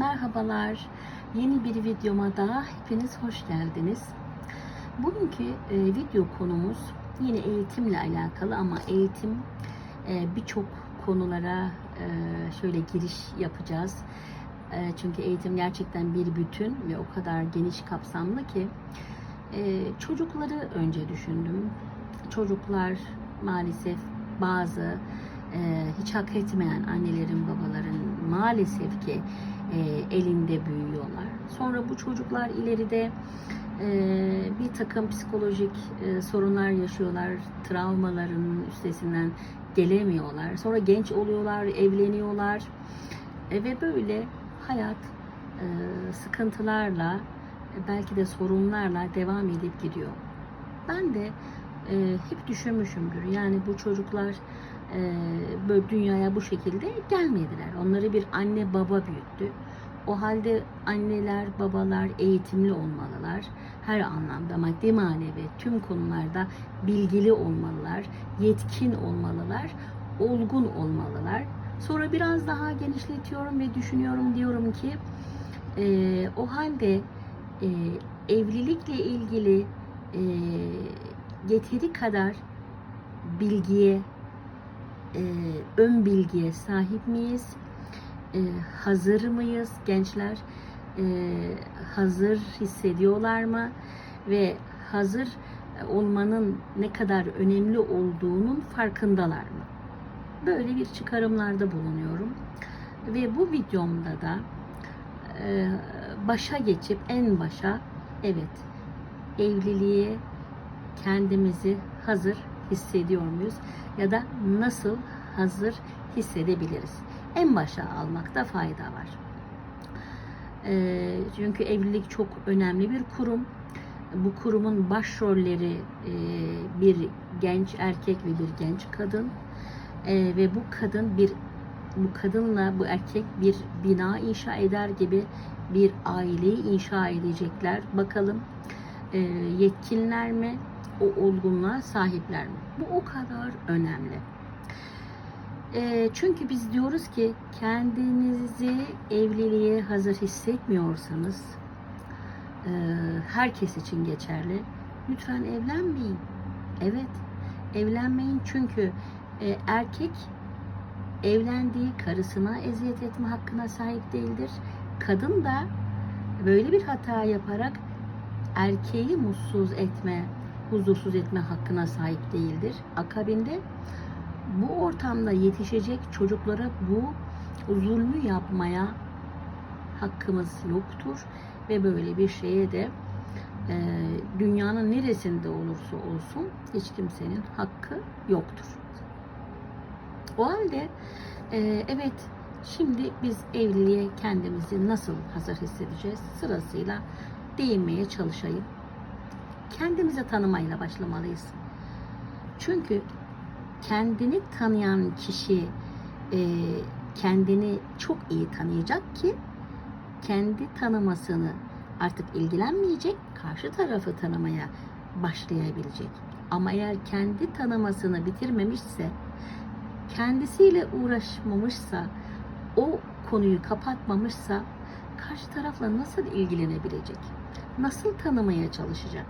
Merhabalar. Yeni bir videoma daha hepiniz hoş geldiniz. Bugünkü e, video konumuz yine eğitimle alakalı ama eğitim e, birçok konulara e, şöyle giriş yapacağız. Çünkü eğitim gerçekten bir bütün ve o kadar geniş kapsamlı ki çocukları önce düşündüm. Çocuklar maalesef bazı hiç hak etmeyen annelerin babaların maalesef ki e, elinde büyüyorlar. Sonra bu çocuklar ileride e, bir takım psikolojik e, sorunlar yaşıyorlar. Travmaların üstesinden gelemiyorlar. Sonra genç oluyorlar, evleniyorlar. E, ve böyle hayat e, sıkıntılarla e, belki de sorunlarla devam edip gidiyor. Ben de e, hep düşünmüşümdür. Yani bu çocuklar böyle dünyaya bu şekilde gelmediler. Onları bir anne baba büyüttü. O halde anneler, babalar eğitimli olmalılar. Her anlamda maddi manevi tüm konularda bilgili olmalılar, yetkin olmalılar, olgun olmalılar. Sonra biraz daha genişletiyorum ve düşünüyorum diyorum ki e, o halde e, evlilikle ilgili e, yeteri kadar bilgiye, e, ön bilgiye sahip miyiz? E, hazır mıyız gençler? E, hazır hissediyorlar mı? Ve hazır olmanın ne kadar önemli olduğunun farkındalar mı? Böyle bir çıkarımlarda bulunuyorum. Ve bu videomda da e, başa geçip en başa evet evliliğe kendimizi hazır hissediyor muyuz? Ya da nasıl hazır hissedebiliriz? En başa almakta fayda var. E, çünkü evlilik çok önemli bir kurum. Bu kurumun başrolleri e, bir genç erkek ve bir genç kadın. E, ve bu kadın bir bu kadınla bu erkek bir bina inşa eder gibi bir aileyi inşa edecekler. Bakalım e, yetkinler mi? O olgunluğa sahipler mi? Bu o kadar önemli. E, çünkü biz diyoruz ki kendinizi evliliğe hazır hissetmiyorsanız e, herkes için geçerli. Lütfen evlenmeyin. Evet, evlenmeyin çünkü e, erkek evlendiği karısına eziyet etme hakkına sahip değildir. Kadın da böyle bir hata yaparak erkeği mutsuz etme, huzursuz etme hakkına sahip değildir. Akabinde bu ortamda yetişecek çocuklara bu zulmü yapmaya hakkımız yoktur ve böyle bir şeye de e, dünyanın neresinde olursa olsun hiç kimsenin hakkı yoktur. O halde e, evet şimdi biz evliliğe kendimizi nasıl hazır hissedeceğiz sırasıyla değinmeye çalışayım. Kendimizi tanımayla başlamalıyız. Çünkü kendini tanıyan kişi e, kendini çok iyi tanıyacak ki kendi tanımasını artık ilgilenmeyecek, karşı tarafı tanımaya başlayabilecek. Ama eğer kendi tanımasını bitirmemişse, kendisiyle uğraşmamışsa, o konuyu kapatmamışsa karşı tarafla nasıl ilgilenebilecek? Nasıl tanımaya çalışacak?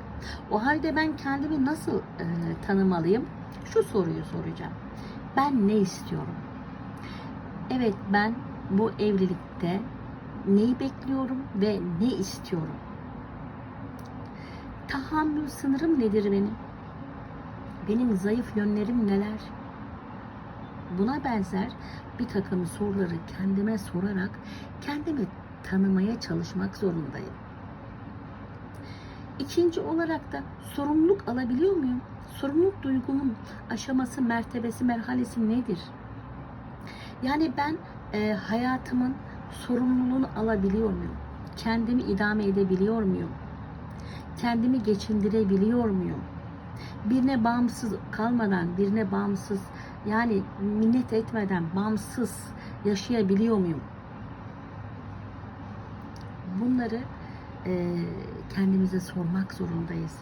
O halde ben kendimi nasıl e, tanımalıyım? Şu soruyu soracağım. Ben ne istiyorum? Evet ben bu evlilikte neyi bekliyorum ve ne istiyorum? Tahammül sınırım nedir benim? Benim zayıf yönlerim neler? Buna benzer bir takım soruları kendime sorarak kendimi tanımaya çalışmak zorundayım. İkinci olarak da sorumluluk alabiliyor muyum? Sorumluluk duygumun aşaması, mertebesi, merhalesi nedir? Yani ben e, hayatımın sorumluluğunu alabiliyor muyum? Kendimi idame edebiliyor muyum? Kendimi geçindirebiliyor muyum? Birine bağımsız kalmadan, birine bağımsız yani minnet etmeden bağımsız yaşayabiliyor muyum? Bunları e, kendimize sormak zorundayız.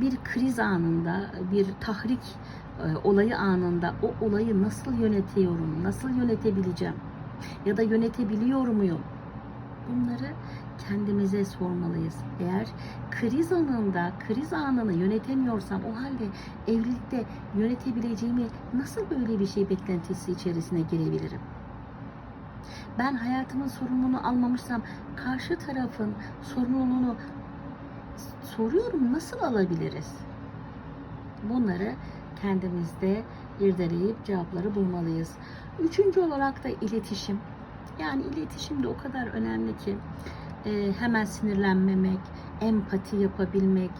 Bir kriz anında, bir tahrik e, olayı anında o olayı nasıl yönetiyorum, nasıl yönetebileceğim ya da yönetebiliyor muyum? Bunları kendimize sormalıyız. Eğer kriz anında, kriz anını yönetemiyorsam o halde evlilikte yönetebileceğimi nasıl böyle bir şey beklentisi içerisine girebilirim? Ben hayatımın sorumluluğunu almamışsam karşı tarafın sorumluluğunu soruyorum nasıl alabiliriz? Bunları kendimizde irdeleyip cevapları bulmalıyız. Üçüncü olarak da iletişim. Yani iletişim de o kadar önemli ki e, hemen sinirlenmemek, empati yapabilmek,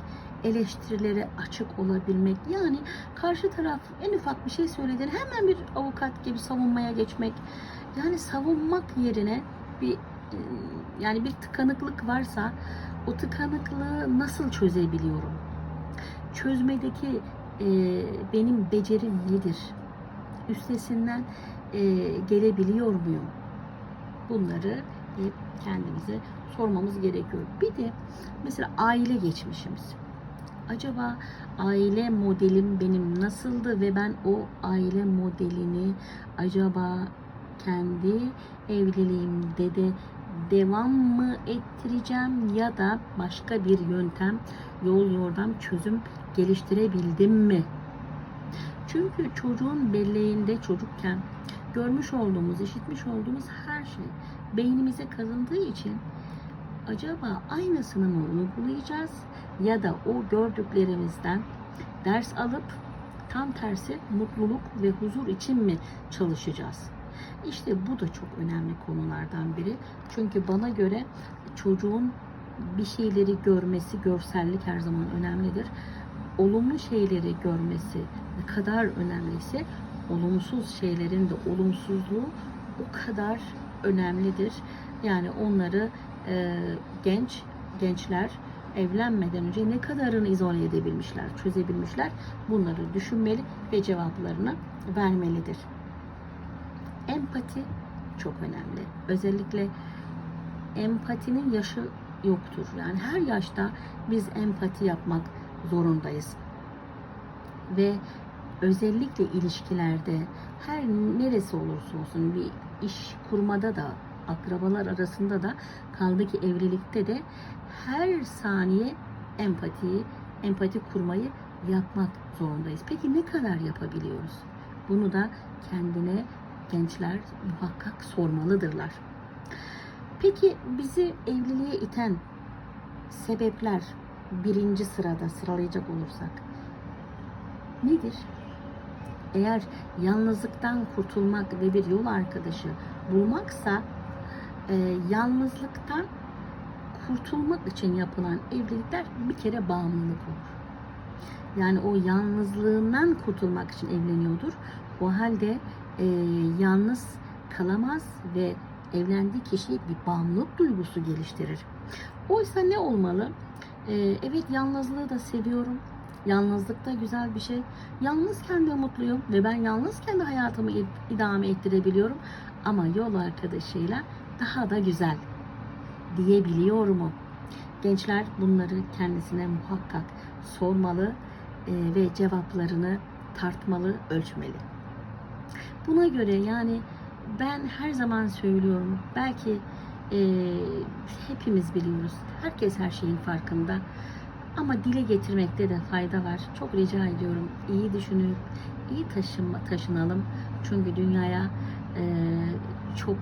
eleştirilere açık olabilmek. Yani karşı taraf en ufak bir şey söylediğinde hemen bir avukat gibi savunmaya geçmek. Yani savunmak yerine bir e, yani bir tıkanıklık varsa o tıkanıklığı nasıl çözebiliyorum? Çözmedeki e, benim becerim nedir? Üstesinden e, gelebiliyor muyum? Bunları hep kendimize sormamız gerekiyor. Bir de mesela aile geçmişimiz. Acaba aile modelim benim nasıldı ve ben o aile modelini acaba kendi evliliğimde de devam mı ettireceğim ya da başka bir yöntem, yol yordam çözüm geliştirebildim mi? Çünkü çocuğun belleğinde çocukken görmüş olduğumuz, işitmiş olduğumuz her şey beynimize kazındığı için acaba aynısını mı uygulayacağız ya da o gördüklerimizden ders alıp tam tersi mutluluk ve huzur için mi çalışacağız? İşte bu da çok önemli konulardan biri. Çünkü bana göre çocuğun bir şeyleri görmesi, görsellik her zaman önemlidir. Olumlu şeyleri görmesi ne kadar önemliyse olumsuz şeylerin de olumsuzluğu o kadar önemlidir. Yani onları e, genç gençler evlenmeden önce ne kadarını izole edebilmişler, çözebilmişler bunları düşünmeli ve cevaplarını vermelidir. Empati çok önemli. Özellikle empatinin yaşı yoktur. Yani her yaşta biz empati yapmak zorundayız. Ve özellikle ilişkilerde her neresi olursa olsun bir iş kurmada da akrabalar arasında da kaldı ki evlilikte de her saniye empatiyi, empati kurmayı yapmak zorundayız. Peki ne kadar yapabiliyoruz? Bunu da kendine gençler muhakkak sormalıdırlar. Peki bizi evliliğe iten sebepler birinci sırada sıralayacak olursak nedir? Eğer yalnızlıktan kurtulmak ve bir yol arkadaşı bulmaksa e, yalnızlıktan kurtulmak için yapılan evlilikler bir kere bağımlılık olur. Yani o yalnızlığından kurtulmak için evleniyordur. O halde e, yalnız kalamaz ve evlendiği kişiye bir bağımlılık duygusu geliştirir. Oysa ne olmalı? E, evet yalnızlığı da seviyorum. Yalnızlık da güzel bir şey. Yalnızken de mutluyum ve ben yalnızken de hayatımı idame ettirebiliyorum. Ama yol arkadaşıyla daha da güzel diyebiliyor mu? Gençler bunları kendisine muhakkak sormalı e, ve cevaplarını tartmalı, ölçmeli. Buna göre yani ben her zaman söylüyorum. Belki e, hepimiz biliyoruz. Herkes her şeyin farkında. Ama dile getirmekte de fayda var. Çok rica ediyorum. İyi düşünüp iyi taşınma, taşınalım. Çünkü dünyaya e, çok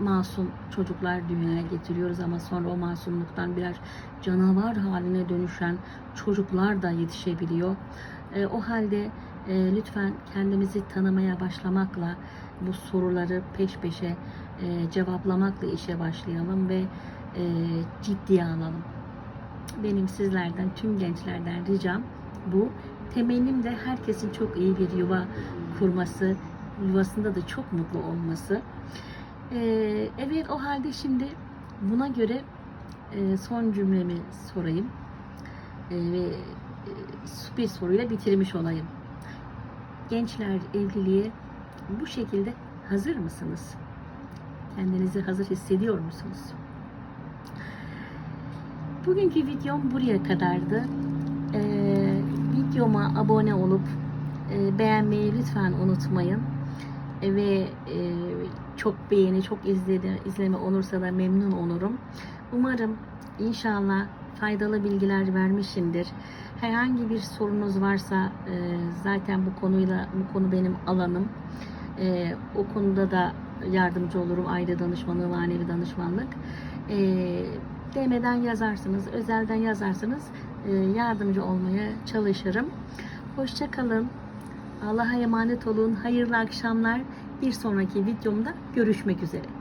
masum çocuklar dünyaya getiriyoruz ama sonra o masumluktan birer canavar haline dönüşen çocuklar da yetişebiliyor. E, o halde e, lütfen kendimizi tanımaya başlamakla bu soruları peş peşe e, cevaplamakla işe başlayalım ve e, ciddiye alalım. Benim sizlerden, tüm gençlerden ricam bu. Temennim de herkesin çok iyi bir yuva kurması, yuvasında da çok mutlu olması. Ee, evet o halde şimdi buna göre e, son cümlemi sorayım e, ve e, bir soruyla bitirmiş olayım. Gençler evliliğe bu şekilde hazır mısınız? Kendinizi hazır hissediyor musunuz? Bugünkü videom buraya kadardı. Ee, videoma abone olup e, beğenmeyi lütfen unutmayın. E, ve e, çok beğeni, çok izledi, izleme olursa da memnun olurum. Umarım inşallah faydalı bilgiler vermişimdir. Herhangi bir sorunuz varsa e, zaten bu konuyla bu konu benim alanım. E, o konuda da yardımcı olurum. Aile danışmanlığı, manevi danışmanlık. E, DM'den yazarsınız, özelden yazarsınız. E, yardımcı olmaya çalışırım. Hoşça kalın. Allah'a emanet olun. Hayırlı akşamlar. Bir sonraki videomda görüşmek üzere.